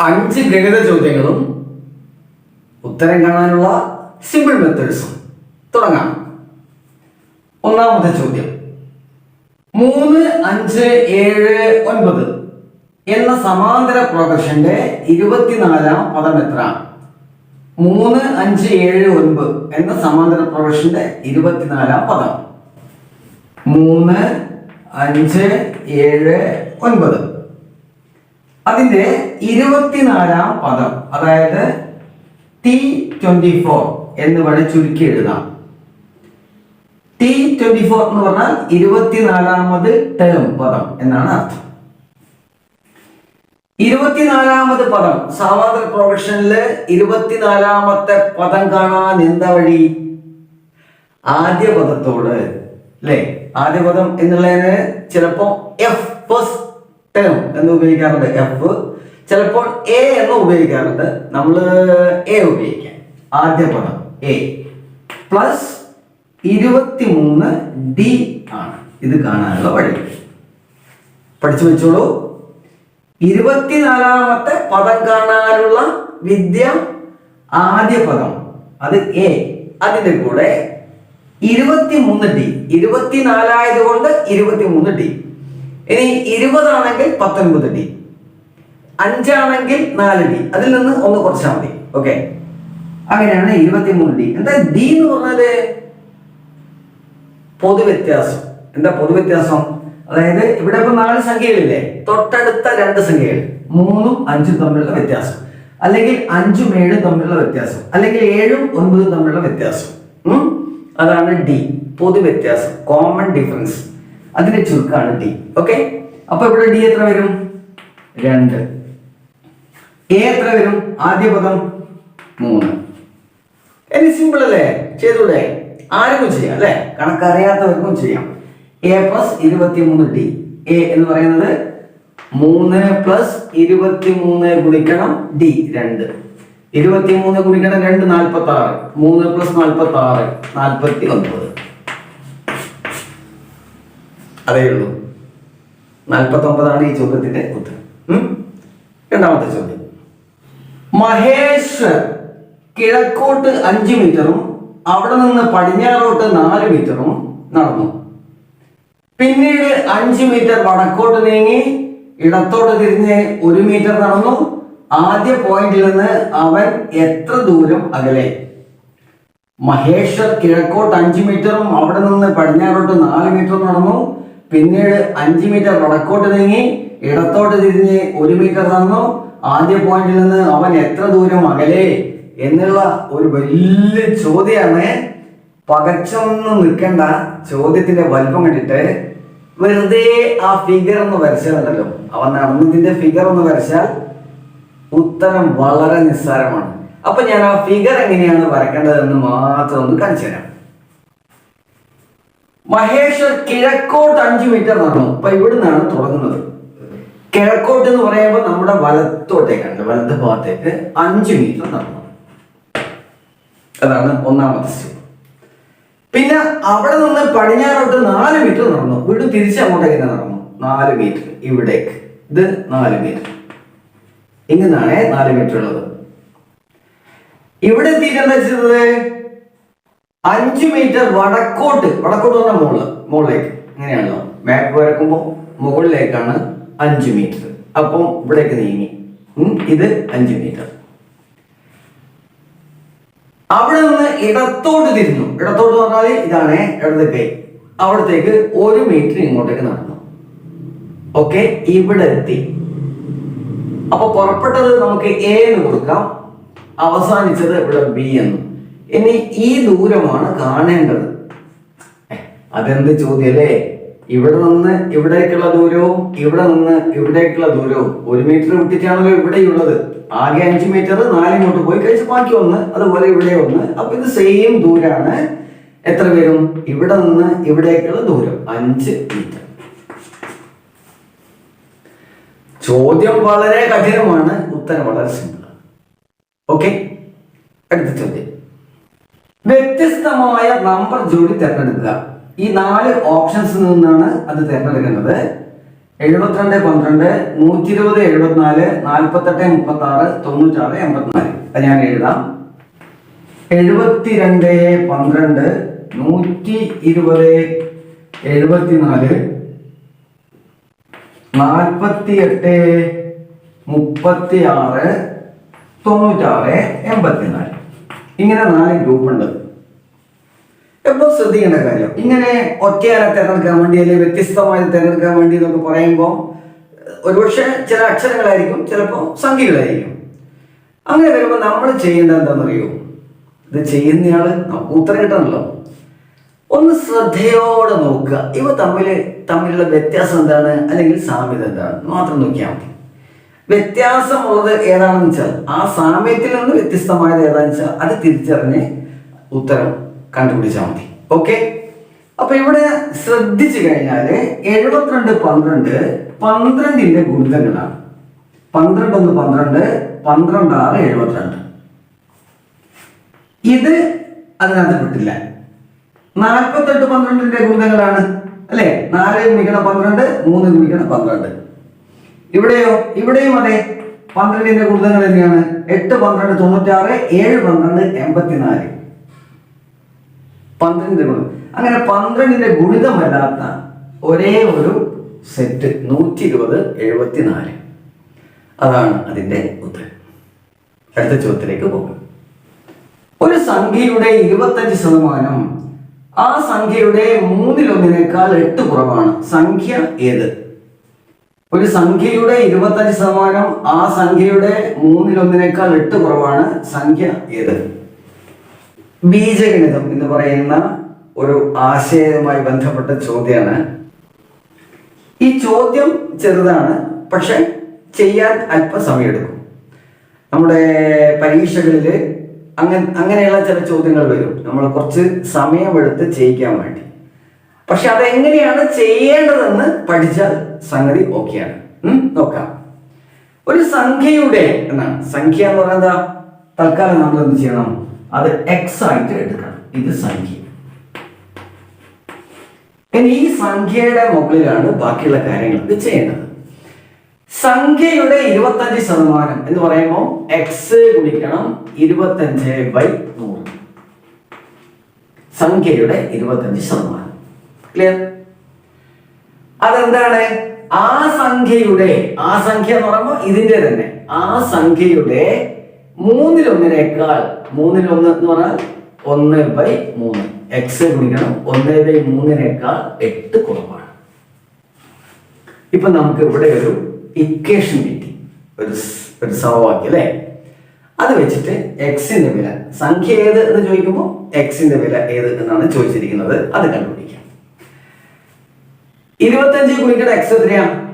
അഞ്ച് ഗണിത ചോദ്യങ്ങളും ഉത്തരം കാണാനുള്ള സിമ്പിൾ മെത്തേഡ്സും തുടങ്ങാം. ഒന്നാമത്തെ ചോദ്യം. മൂന്ന് അഞ്ച് ഏഴ് ഒൻപത് എന്ന സമാന്തര പ്രൊഗഷന്റെ ഇരുപത്തിനാലാം പദം എത്ര? മൂന്ന് അഞ്ച് ഏഴ് ഒൻപത് എന്ന സമാന്തര പ്രൊഗഷന്റെ ഇരുപത്തിനാലാം പദം. മൂന്ന് അഞ്ച് ഏഴ് ഒൻപത് അതിന്റെ ഇരുപത്തിനാലാം പദം അതായത് ടി ട്വന്റി ഫോർ എന്ന് വേണം ചുരുക്കി എഴുതാം ടി ട്വന്റി ഫോർ എന്ന് പറഞ്ഞാൽ ഇരുപത്തിനാലാമത് ടേം പദം എന്നാണ് അർത്ഥം. ഇരുപത്തിനാലാമത് പദം സാമാന്തര പ്രൊഫഷനിൽ ഇരുപത്തിനാലാമത്തെ പദം കാണാൻ എന്താ വഴി? ആദ്യ പദത്തോട് അല്ലേ? ആദ്യ പദം എന്നുള്ളതിന് ചിലപ്പോ എഫ് ഫസ്റ്റ് ടേം എന്ന് ഉപയോഗിക്കാറുണ്ട് എഫ് ചിലപ്പോൾ എ എന്ന് ഉപയോഗിക്കാറുണ്ട്. നമ്മൾ എ ഉപയോഗിക്കാം. ആദ്യ പദം എ പ്ലസ് ഇരുപത്തി മൂന്ന് ഡി ആണ്. ഇത് കാണാനുള്ള വഴി. പഠിച്ചു വെച്ചോളൂ. ഇരുപത്തിനാലാമത്തെ പദം കാണാനുള്ള വിദ്യ ആദ്യ പദം. അത് എ അതിന്റെ കൂടെ ഇരുപത്തിമൂന്ന് ഡി ഇരുപത്തിനാലായത് കൊണ്ട് ഇരുപത്തിമൂന്ന് ഡി ഇനി ഇരുപതാണെങ്കിൽ പത്തൊൻപത് ഡി. അഞ്ചാണെങ്കിൽ നാല് ഡി. അതിൽ നിന്ന് ഒന്ന് കുറച്ചാൽ മതി. ഓക്കെ? അങ്ങനെയാണ് ഇരുപത്തിമൂന്ന് ഡി. എന്താ ഡി എന്ന് പറഞ്ഞാൽ? പൊതുവ്യത്യാസം. എന്താ പൊതുവ്യത്യാസം? അതായത് ഇവിടെ ഇപ്പൊ നാല് സംഖ്യകളില്ലേ? തൊട്ടടുത്ത രണ്ട് സംഖ്യകൾ. മൂന്നും അഞ്ചും തമ്മിലുള്ള വ്യത്യാസം. അല്ലെങ്കിൽ അഞ്ചും ഏഴും തമ്മിലുള്ള വ്യത്യാസം. അല്ലെങ്കിൽ ഏഴും ഒൻപതും തമ്മിലുള്ള വ്യത്യാസം. അതാണ് ഡി. പൊതുവ്യത്യാസം. Common difference. അതിന്റെ ചുരുക്കാണ് ഡി ഓക്കെ അപ്പൊ ഇവിടെ ഡി എത്ര വരും? രണ്ട്. എ എത്ര വരും? ആദ്യ പദം മൂന്ന്. എനി സിമ്പിൾ അല്ലേ? ചെയ്തൂടെ? ആർക്കും ചെയ്യാം അല്ലേ? കണക്കറിയാത്തവർക്കും ചെയ്യാം. എ പ്ലസ് ഇരുപത്തി മൂന്ന് ഡി എ എന്ന് പറയുന്നത് മൂന്ന് പ്ലസ് ഇരുപത്തി മൂന്ന് ഗുണിക്കണം ഡി രണ്ട്. ഇരുപത്തി മൂന്ന് ഗുണിക്കണം രണ്ട് നാൽപ്പത്തി ആറ് മൂന്ന് പ്ലസ് നാൽപ്പത്തി ആറ് നാൽപ്പത്തി ഒൻപത് അതേ ഉള്ളൂ നാൽപ്പത്തൊമ്പതാണ് ഈ ചോദ്യത്തിന്റെ ഉത്തരം. രണ്ടാമത്തെ ചോദ്യം. മഹേഷ് കിഴക്കോട്ട് അഞ്ച് മീറ്ററും അവിടെ നിന്ന് പടിഞ്ഞാറോട്ട് നാല് മീറ്ററും നടന്നു. പിന്നീട് അഞ്ച് മീറ്റർ വടക്കോട്ട് നീങ്ങി ഇടത്തോട്ട് തിരിഞ്ഞ് ഒരു മീറ്റർ നടന്നു. ആദ്യ പോയിന്റിൽ നിന്ന് അവൻ എത്ര ദൂരം അകലെ? മഹേഷ് കിഴക്കോട്ട് അഞ്ച് മീറ്ററും അവിടെ നിന്ന് പടിഞ്ഞാറോട്ട് നാല് മീറ്ററും നടന്നു. പിന്നീട് അഞ്ച് മീറ്റർ വടക്കോട്ട് നീങ്ങി ഇടത്തോട്ട് തിരിഞ്ഞ് ഒരു മീറ്റർ തന്നു. ആദ്യ പോയിന്റിൽ നിന്ന് അവൻ എത്ര ദൂരം അകലെ എന്നുള്ള ഒരു വലിയ ചോദ്യമാണ്. പകച്ചൊന്നും നിൽക്കേണ്ട ചോദ്യത്തിന്റെ വലിപ്പം കണ്ടിട്ട് വെറുതെ ആ ഫിഗർ ഒന്ന് വരച്ചാലുണ്ടല്ലോ അവൻ നടന്നതിന്റെ ഫിഗർ ഒന്ന് വരച്ചാൽ ഉത്തരം വളരെ നിസ്സാരമാണ്. അപ്പൊ ഞാൻ ആ ഫിഗർ എങ്ങനെയാണ് വരക്കേണ്ടതെന്ന് മാത്രം ഒന്ന് കാണിച്ചു തരാം. മഹേശ്വർ കിഴക്കോട്ട് അഞ്ച് മീറ്റർ നടന്നു. അപ്പൊ ഇവിടുന്നാണ് തുടങ്ങുന്നത്. കിഴക്കോട്ട് എന്ന് പറയുമ്പോൾ നമ്മുടെ വലത്തോട്ടേക്കാണ് വലത് ഭാഗത്തേക്ക് അഞ്ച് മീറ്റർ നടന്നു. അതാണ് ഒന്നാമത്തെ പിന്നെ അവിടെ നിന്ന് പടിഞ്ഞാറോട്ട് നാല് മീറ്റർ നടന്നു. വീട് തന്നെ നടന്നു. നാല് മീറ്റർ ഇവിടേക്ക്. ഇത് നാല് മീറ്റർ ഇങ്ങനാണ് നാല് മീറ്റർ ഉള്ളത്. ഇവിടെ എത്തിയിട്ട് എന്താ ചെയ്തത് അഞ്ച് മീറ്റർ വടക്കോട്ട് വടക്കോട്ട് പറഞ്ഞാൽ മുകളിൽ മുകളിലേക്ക് ഇങ്ങനെയാണല്ലോ. മാപ്പ് വരക്കുമ്പോൾ മുകളിലേക്കാണ് അഞ്ച് മീറ്റർ അപ്പം ഇവിടേക്ക് നീങ്ങി. ഇത് അഞ്ച് മീറ്റർ അവിടെ നിന്ന് ഇടത്തോട്ട് തിരിഞ്ഞു. ഇടത്തോട്ട് പറഞ്ഞാൽ ഇതാണ് ഇടത് കൈ. അവിടത്തേക്ക് ഒരു മീറ്റർ ഇങ്ങോട്ടേക്ക് നടന്നു. ഓക്കെ ഇവിടെ എത്തി. അപ്പൊ പുറപ്പെട്ടത് നമുക്ക് എ എന്ന് കൊടുക്കാം. അവസാനിച്ചത് ഇവിടെ ബി എന്ന്. ഇനി ഈ ദൂരമാണ് കാണേണ്ടത്. അതെന്ത് ചോദ്യല്ലേ ഇവിടെ നിന്ന് ഇവിടേക്കുള്ള ദൂരവും ഇവിടെ നിന്ന് ഇവിടേക്കുള്ള ദൂരവും. ഒരു മീറ്റർ വിട്ടിട്ടാണല്ലോ ഇവിടെയുള്ളത്. ആകെ അഞ്ച് മീറ്റർ നാലിങ്ങോട്ട് പോയി കഴിച്ച് ബാക്കി ഒന്ന് അതുപോലെ ഇവിടെ ഒന്ന്. അപ്പൊ ഇത് സെയിം ദൂരാണ്. എത്ര വരും? ഇവിടെ നിന്ന് ഇവിടേക്കുള്ള ദൂരം അഞ്ച് മീറ്റർ ചോദ്യം വളരെ കഠിനമാണ്. ഉത്തരം വളരെ സിമ്പിൾ ഓക്കെ അടുത്ത ചോദ്യം. നമ്പർ ജോഡി തിരഞ്ഞെടുക്കുക. ഈ നാല് ഓപ്ഷൻസിൽ നിന്നാണ് അത് തിരഞ്ഞെടുക്കേണ്ടത് എഴുപത്തിരണ്ട് പന്ത്രണ്ട് നൂറ്റി ഇരുപത് എഴുപത്തിനാല് നാൽപ്പത്തെട്ട് മുപ്പത്തി ആറ് തൊണ്ണൂറ്റാറ് എൺപത്തിനാല്. അത് ഞാൻ എഴുതാം. എഴുപത്തിരണ്ട് പന്ത്രണ്ട് നൂറ്റി ഇരുപത് എഴുപത്തിനാല് നാൽപ്പത്തി എട്ട് മുപ്പത്തി ആറ് തൊണ്ണൂറ്റാറ് എൺപത്തിനാല്. ഇങ്ങനെ നാല് ഗ്രൂപ്പ് എപ്പോൾ ശ്രദ്ധിക്കേണ്ട കാര്യം. ഇങ്ങനെ ഒറ്റയാളെ തിരഞ്ഞെടുക്കാൻ വേണ്ടി അല്ലെങ്കിൽ വ്യത്യസ്തമായി തിരഞ്ഞെടുക്കാൻ വേണ്ടി എന്നൊക്കെ പറയുമ്പോൾ ഒരുപക്ഷെ ചില അക്ഷരങ്ങളായിരിക്കും ചിലപ്പോൾ സംഖ്യകളായിരിക്കും. അങ്ങനെ വരുമ്പോൾ നമ്മൾ ചെയ്യേണ്ടത് എന്താണെന്നറിയോ? ഇത് ചെയ്യുന്നയാൾ നമുക്ക് ഉത്തരം കിട്ടണമല്ലോ ഒന്ന് ശ്രദ്ധയോടെ നോക്കുക. ഇവ തമ്മിൽ തമ്മിലുള്ള വ്യത്യാസം എന്താണ്? അല്ലെങ്കിൽ സാമ്യത എന്താണ്? മാത്രം നോക്കിയാൽ മതി. വ്യത്യാസമുള്ളത് ഏതാണെന്ന് വെച്ചാൽ ആ സാമ്യത്തിൽ നിന്ന് വ്യത്യസ്തമായത് ഏതാണെന്ന് വെച്ചാൽ അത് തിരിച്ചറിഞ്ഞ് ഉത്തരം കണ്ടുപിടിച്ചാൽ മതി. ഓക്കെ അപ്പൊ ഇവിടെ ശ്രദ്ധിച്ചു കഴിഞ്ഞാൽ എഴുപത്തിരണ്ട് പന്ത്രണ്ട് പന്ത്രണ്ടിന്റെ ഗുണിതങ്ങളാണ്. പന്ത്രണ്ട് ഒന്ന് പന്ത്രണ്ട് പന്ത്രണ്ട് ആറ് എഴുപത്തിരണ്ട്. ഇത് അതിനകത്ത് പെട്ടില്ല. നാൽപ്പത്തെട്ട് പന്ത്രണ്ടിന്റെ ഗുണിതങ്ങളാണ് അല്ലെ? നാല് ഗുണിക്കണം പന്ത്രണ്ട് മൂന്ന് ഗുണിക്കണം പന്ത്രണ്ട്. ഇവിടെയോ? ഇവിടെയും അതെ. പന്ത്രണ്ടിന്റെ ഗുണിതങ്ങൾ തന്നെയാണ്. എട്ട് പന്ത്രണ്ട് തൊണ്ണൂറ്റാറ് ഏഴ് പന്ത്രണ്ട് എൺപത്തിനാല്. പന്ത്രണ്ടിന്റെ ഗുണം. അങ്ങനെ പന്ത്രണ്ടിന്റെ ഗുണിതമല്ലാത്ത ഒരേ ഒരു സെറ്റ് നൂറ്റി ഇരുപത് എഴുപത്തിനാല്. അതാണ് അതിന്റെ ഉത്തരം. അടുത്ത ചോദ്യത്തിലേക്ക് പോകും. ഒരു സംഖ്യയുടെ ഇരുപത്തഞ്ച് ശതമാനം ആ സംഖ്യയുടെ മൂന്നിലൊന്നിനേക്കാൾ എട്ട് കുറവാണ്. സംഖ്യ ഏത്? ഒരു സംഖ്യയുടെ ഇരുപത്തഞ്ച് ശതമാനം ആ സംഖ്യയുടെ മൂന്നിലൊന്നിനേക്കാൾ എട്ട് കുറവാണ്. സംഖ്യ ഏത്? ബീജഗണിതം എന്ന് പറയുന്ന ഒരു ആശയവുമായി ബന്ധപ്പെട്ട ചോദ്യമാണ് ഈ ചോദ്യം ചെറുതാണ് പക്ഷെ ചെയ്യാൻ അല്പസമയമെടുക്കും നമ്മുടെ പരീക്ഷകളിൽ അങ്ങനെ അങ്ങനെയുള്ള ചില ചോദ്യങ്ങൾ വരും. നമ്മൾ കുറച്ച് സമയമെടുത്ത് ചെയ്യിക്കാൻ വേണ്ടി. പക്ഷെ അതെങ്ങനെയാണ് ചെയ്യേണ്ടതെന്ന് പഠിച്ചാൽ സംഗതി ഓക്കെയാണ്. നോക്കാം. ഒരു സംഖ്യയുടെ എന്നാണ്. സംഖ്യ എന്ന് പറയുന്നത്? തൽക്കാലം നമ്മൾ എന്ത് ചെയ്യണം? അത് എക്സ് ആയിട്ട് എടുക്കണം. ഇത് സംഖ്യ. ഇനി ഈ സംഖ്യയുടെ മുകളിലാണ് ബാക്കിയുള്ള കാര്യങ്ങൾ ഇത് ചെയ്യേണ്ടത്. സംഖ്യയുടെ ഇരുപത്തഞ്ച് ശതമാനം എന്ന് പറയുമ്പോൾ എക്സ് ഗുണിക്കണം ഇരുപത്തഞ്ച് ബൈ നൂറ്. സംഖ്യയുടെ ഇരുപത്തഞ്ച് ശതമാനം. ക്ലിയർ അതെന്താണ്? ആ സംഖ്യയുടെ ആ സംഖ്യ എന്ന് പറയുമ്പോൾ ഇതിന്റെ തന്നെ. ആ സംഖ്യയുടെ മൂന്നിലൊന്നിനേക്കാൾ മൂന്നിലൊന്ന് എന്ന് പറഞ്ഞാൽ ഒന്ന് ബൈ മൂന്ന്. എക്സ് ഗുണിക്കണം ഒന്ന് ബൈ മൂന്നിനേക്കാൾ എട്ട് കുറവാണ്. ഇപ്പൊ നമുക്ക് ഇവിടെ ഒരു ഇക്വേഷൻ കിട്ടി. ഒരു ഒരു സമവാക്യം അല്ലേ? അത് വെച്ചിട്ട് എക്സിന്റെ വില സംഖ്യ ഏത് എന്ന് ചോദിക്കുമ്പോൾ എക്സിന്റെ വില ഏത് എന്നാണ് ചോദിച്ചിരിക്കുന്നത്. അത് കണ്ടുപിടിക്കാം. ഇരുപത്തഞ്ച് ഗുണിക്കണ എക്സ് എത്രയാ?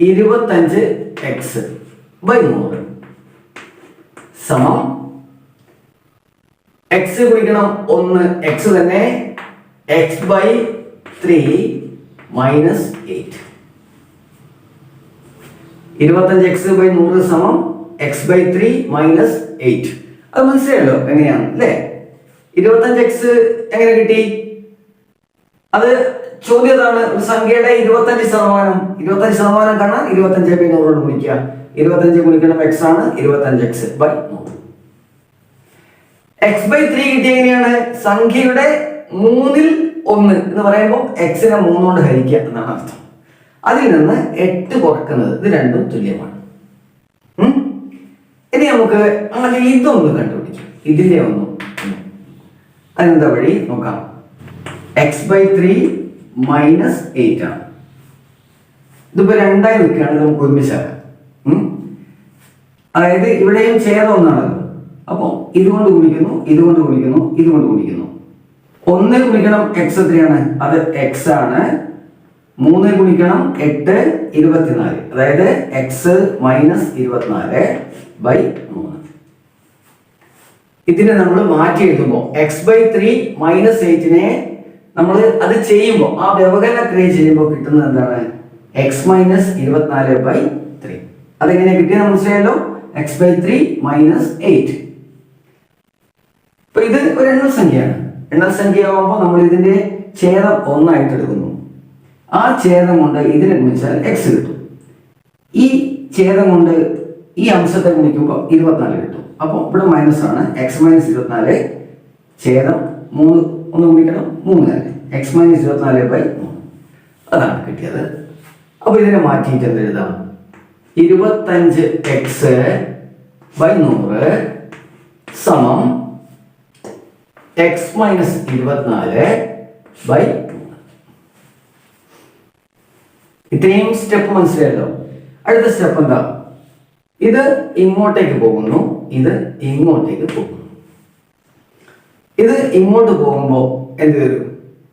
ഇരുപത്തഞ്ച് എക്സ് ബൈ നൂറ് സമം. എക്സ് ഗുണിക്കണം ഒന്ന്. എക്സ് തന്നെ X by three minus eight ഇരുപത്തഞ്ച് എക്സ് ബൈ നൂറ് സമം X by three minus eight അത് മനസ്സിലായല്ലോ? എങ്ങനെയാണ്? അല്ലേ? ഇരുപത്തഞ്ച് എക്സ് എങ്ങനെ കിട്ടി? അത് ചോദ്യതാണ് ഒരു സംഖ്യയുടെ ഇരുപത്തഞ്ച് ശതമാനം. ഇരുപത്തഞ്ച് ശതമാനം കാണാൻ ഇരുപത്തഞ്ച് ബൈ നൂറോട് ഗുണിക്കുക. ഇരുപത്തഞ്ച് ഗുണിക്കണം എക്സ് ആണ് ഇരുപത്തഞ്ച് എക്സ് ബൈ നൂറ്. എക്സ് ബൈ ത്രീ കിട്ടിയ എങ്ങനെയാണ്? സംഖ്യയുടെ മൂന്നിൽ ഒന്ന് എന്ന് പറയുമ്പോൾ എക്സിനെ മൂന്നുകൊണ്ട് ഹരിക്കുക എന്നാണ് അർത്ഥം. അതിൽ നിന്ന് എട്ട് കുറക്കുന്നത് ഇത് രണ്ടും തുല്യമാണ്? ഇനി നമുക്ക് അങ്ങനെ ഇതൊന്ന് കണ്ടുപിടിക്കാം. ഇതിന്റെ ഒന്നും അതിനെന്താ വഴി? നോക്കാം. X by three minus eight ആണ്. ഇതിപ്പോ രണ്ടായി നിൽക്കുകയാണെങ്കിൽ നമുക്ക് ഒരുമിച്ചാക്കാം? അതായത് ഇവിടെയും ഛേദം ഒന്നാണ് അപ്പോൾ ഇതുകൊണ്ട് ഗുണിക്കുന്നു ഇതുകൊണ്ട് ഗുണിക്കുന്നു ഇതുകൊണ്ട് ഗുണിക്കുന്നു. ഒന്ന് ഗുണിക്കണം എക്സ് എത്രയാണ്? അത് എക്സ് ആണ്. മൂന്ന് ഗുണിക്കണം എട്ട് ഇരുപത്തിനാല്. അതായത് എക്സ് മൈനസ് ഇരുപത്തിനാല് ബൈ മൂന്ന്. ഇതിനെ നമ്മൾ മാറ്റി എഴുതുമ്പോൾ എക്സ് ബൈ ത്രീ മൈനസ് എയ്റ്റിനെ നമ്മൾ അത് ചെയ്യുമ്പോൾ ആ വ്യവകലന ക്രിയ ചെയ്യുമ്പോൾ കിട്ടുന്നത് എന്താണ്? എക്സ് മൈനസ് ഇരുപത്തിനാല് ബൈ ത്രീ അതെങ്ങനെ കിട്ടിയത് മനസ്സിലായല്ലോ? X by three minus eight ഇപ്പൊ ഇത് ഒരു എണ്ണൽ സംഖ്യയാണ്. എണ്ണൽ സംഖ്യ ആവുമ്പോൾ നമ്മൾ ഇതിന്റെ ഛേദം ഒന്നായിട്ട് എടുക്കുന്നു. ആ ഛേദം കൊണ്ട് ഇതിനെ ഗുണിച്ചാൽ എക്സ് കിട്ടും. ഈ ഛേദം കൊണ്ട് ഈ അംശത്തെ ഗുണിക്കുമ്പോൾ ഇരുപത്തിനാല് കിട്ടും. അപ്പോൾ ഇവിടെ മൈനസ് ആണ്. എക്സ് മൈനസ് ഇരുപത്തിനാല് ഛേദം മൂന്ന്. ഒന്ന് ഗുണിക്കണം മൂന്ന് തന്നെ എക്സ് മൈനസ് ഇരുപത്തിനാല് ബൈ മൂന്ന്. അതാണ് കിട്ടിയത്. അപ്പോൾ ഇതിനെ മാറ്റിയിട്ട് എന്ത് എഴുതാം? ഇരുപത്തഞ്ച് എക്സ് ബൈ നൂറ് സമം എക്സ് മൈനസ് ഇരുപത്തിനാല് ബൈ ഇത്രയും സ്റ്റെപ്പ് മനസ്സിലായല്ലോ? അടുത്ത സ്റ്റെപ്പ് എന്താ? ഇത് ഇങ്ങോട്ടേക്ക് പോകുന്നു ഇത് ഇങ്ങോട്ടേക്ക് പോകുന്നു. ഇത് ഇങ്ങോട്ട് പോകുമ്പോൾ എന്ത് വരും?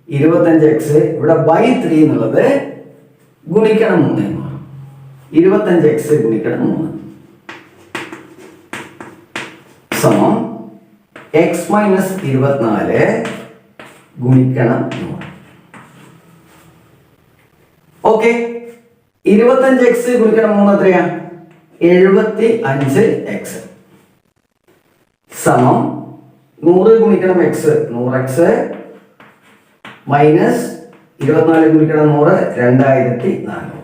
ഇരുപത്തഞ്ച് എക്സ് ഇവിടെ ബൈ ത്രീ എന്നുള്ളത് ഗുണിക്കണം മൂന്ന് ഇരുപത്തഞ്ച് എക്സ് ഗുണിക്കണം മൂന്ന്. സമം എക്സ് മൈനസ് ഇരുപത്തിനാല് ഗുണിക്കണം നൂറ് ഓക്കെ. ഇരുപത്തഞ്ച് എക്സ് ഗുണിക്കണം മൂന്ന് എത്രയാ? എഴുപത്തി അഞ്ച് എക്സ് സമം നൂറ് ഗുണിക്കണം എക്സ് നൂറ് എക്സ് മൈനസ് ഇരുപത്തിനാല് ഗുണിക്കണം നൂറ് രണ്ടായിരത്തി നാനൂറ്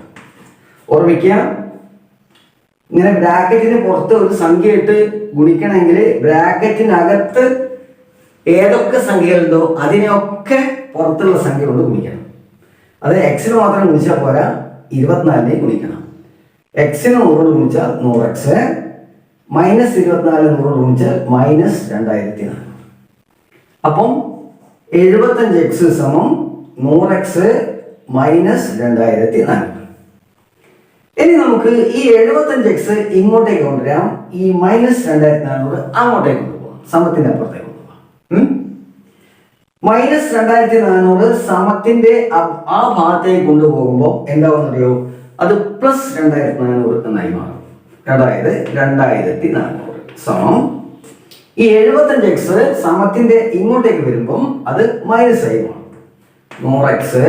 ഓർമ്മിക്കുക. ഇങ്ങനെ ബ്രാക്കറ്റിന് പുറത്ത് ഒരു സംഖ്യ ഇട്ട് ഗുണിക്കണമെങ്കിൽ ബ്രാക്കറ്റിനകത്ത് ഏതൊക്കെ സംഖ്യകളുണ്ടോ അതിനെയൊക്കെ പുറത്തുള്ള സംഖ്യ കൊണ്ട് ഗുണിക്കണം. അത് എക്സിന് മാത്രം ഗുണിച്ചാൽ പോരാ ഇരുപത്തിനാലിനെ ഗുണിക്കണം. എക്സിന് നൂറ് ഗുണിച്ചാൽ നൂറ് എക്സ് മൈനസ് ഇരുപത്തിനാല് നൂറ് ഗുണിച്ചാൽ മൈനസ് രണ്ടായിരത്തി നാല് അപ്പം എഴുപത്തഞ്ച് എക്സ് സമം നൂറ് എക്സ് മൈനസ് രണ്ടായിരത്തി നാനൂറ് ഇനി നമുക്ക് ഈ എഴുപത്തഞ്ച് എക്സ് ഇങ്ങോട്ടേക്ക് കൊണ്ടുവരാം. ഈ മൈനസ് രണ്ടായിരത്തി നാനൂറ് അങ്ങോട്ടേക്ക് കൊണ്ടുപോകാം സമത്തിന്റെ അപ്പുറത്തേക്ക് കൊണ്ടുപോകാം? മൈനസ് രണ്ടായിരത്തി നാനൂറ് സമത്തിന്റെ ആ ഭാഗത്തേക്ക് കൊണ്ടുപോകുമ്പോൾ എന്താവുന്നറിയോ അത് പ്ലസ് രണ്ടായിരത്തി നാനൂറ് എന്നായി മാറും. അതായത് രണ്ടായിരത്തി നാനൂറ് സമം. ഈ എഴുപത്തഞ്ച് എക്സ് സമത്തിന്റെ ഇങ്ങോട്ടേക്ക് വരുമ്പം അത് മൈനസ് ആയി മാറും. നൂറ് എക്സ്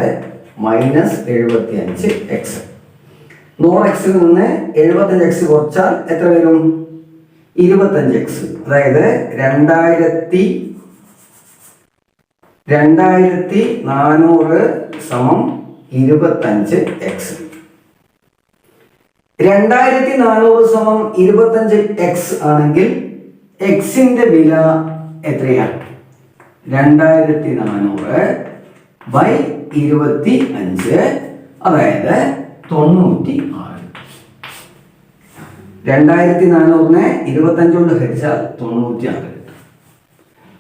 മൈനസ് എഴുപത്തി അഞ്ച് എക്സ് നൂറ് എക്സിൽ നിന്ന് എഴുപത്തഞ്ച് എക്സ് കുറച്ചാൽ എത്ര വരും? ഇരുപത്തഞ്ച് എക്സ് അതായത് രണ്ടായിരത്തി രണ്ടായിരത്തി നാനൂറ് സമം ഇരുപത്തഞ്ച് എക്സ് രണ്ടായിരത്തി നാനൂറ് സമം ഇരുപത്തഞ്ച് എക്സ് ആണെങ്കിൽ എക്സിന്റെ വില എത്രയാണ്? രണ്ടായിരത്തി നാനൂറ് ബൈ ഇരുപത്തി അഞ്ച് അതായത് തൊണ്ണൂറ്റി ആറ് രണ്ടായിരത്തി നാനൂറിനെ ഇരുപത്തഞ്ചുകൊണ്ട് ഹരിച്ചാൽ തൊണ്ണൂറ്റി ആറ്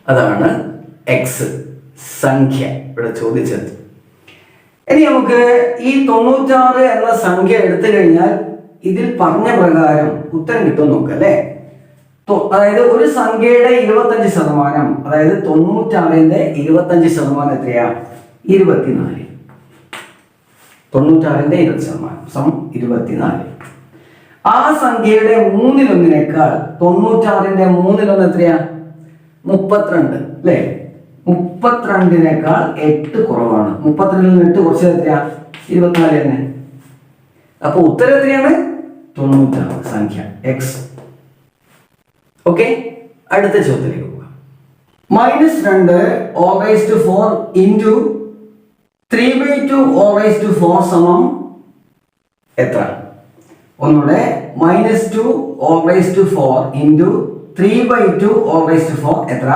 അതാണ് എക്സ് സംഖ്യ ഇവിടെ ചോദിച്ചത്. ഇനി നമുക്ക് ഈ തൊണ്ണൂറ്റാറ് എന്ന സംഖ്യ എടുത്തു കഴിഞ്ഞാൽ ഇതിൽ പറഞ്ഞ പ്രകാരം ഉത്തരം കിട്ടും നോക്കുക അല്ലേ? അതായത് ഒരു സംഖ്യയുടെ ഇരുപത്തഞ്ച് ശതമാനം അതായത് തൊണ്ണൂറ്റാറിന്റെ ഇരുപത്തഞ്ച് ശതമാനം എത്രയാ? ഇരുപത്തിനാല്. തൊണ്ണൂറ്റാറിന്റെ ഇരുപത് ശതമാനം സം ഇരുപത്തിനാല്. ആ സംഖ്യയുടെ മൂന്നിലൊന്നിനേക്കാൾ തൊണ്ണൂറ്റാറിന്റെ മൂന്നിലൊന്ന് എത്രയാ? മുപ്പത്തിരണ്ട് അല്ലേ? മുപ്പത്തിരണ്ടിനേക്കാൾ എട്ട് കുറവാണ്. മുപ്പത്തിരണ്ടിൽ നിന്ന് എട്ട് കുറച്ചത് എത്രയാ? ഇരുപത്തിനാല് തന്നെ. അപ്പൊ ഉത്തരം എത്രയാണ്? തൊണ്ണൂറ്റാറ് സംഖ്യ എക്സ് ഓക്കെ അടുത്ത ചോദ്യത്തിലേക്ക് പോകാം. മൈനസ് രണ്ട് August four into three by two all raise to four സമം എത്ര? ഒന്നുകൂടെ minus two all raise to four into three by two all raise to four എത്ര?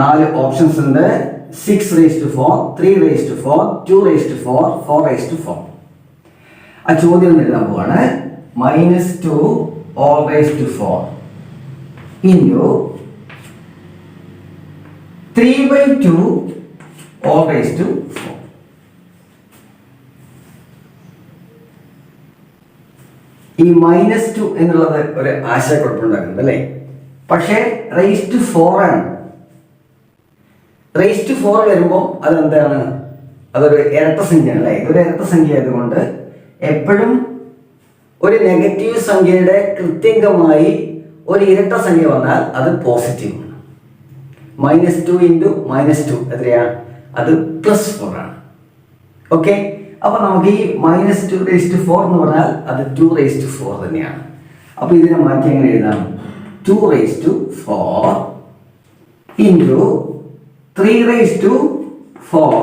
നാല് ഓപ്ഷൻസ് ഉണ്ട്. Six raise to four three raise to four two raise to four four raise to four ആ ചോദ്യം എഴുതാൻ പോവാണ്. Minus two all raise to four into three by two all raise to four ഈ minus two എന്നുള്ളത് ഒരു ആശയക്കുഴപ്പമുണ്ടാക്കുന്നുണ്ട് അല്ലേ? പക്ഷേ raise to four ആണ്. റേസ് ടു ഫോർ വരുമ്പോൾ അതെന്താണ്? അതൊരു ഇരട്ട സംഖ്യ അല്ലേ? ഇതൊരു ഇരട്ട സംഖ്യ ആയതുകൊണ്ട് എപ്പോഴും ഒരു നെഗറ്റീവ് സംഖ്യയുടെ കൃത്യംഗമായി ഒരു ഇരട്ട സംഖ്യ വന്നാൽ അത് പോസിറ്റീവ് ആണ്. Minus two into minus two എത്രയാണ്? അത് പ്ലസ് ഫോർ ആണ്. ഓക്കെ അപ്പൊ നമുക്ക് ഈ മൈനസ് ടു റേസ്റ്റ് ഫോർ എന്ന് പറഞ്ഞാൽ അത് ടു റേസ്റ്റ് ഫോർ തന്നെയാണ് അപ്പൊ ഇതിനെ മാറ്റി എങ്ങനെ എഴുതാം two raise to four into three raise to four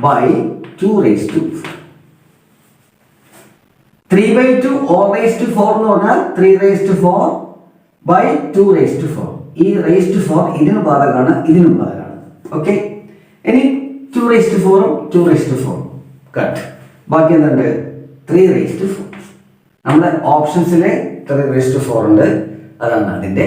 by two raise to three by two or raise to four എന്ന് പറഞ്ഞാൽ three raise to four by two raise to four ഈ raise to four ഇതിന് ബാധകമാണ് ഇതിനും ബാധകമാണ് okay ഇനി two raise to ഫോറും two raise to ഫോറും കട്ട് ബാക്കി എന്തുണ്ട് ത്രീ റേസ് ടു ഫോർ നമ്മുടെ ഓപ്ഷൻസിലെ ത്രീ റേസ് ടു ഫോർ ഉണ്ട്. അതാണ് അതിന്റെ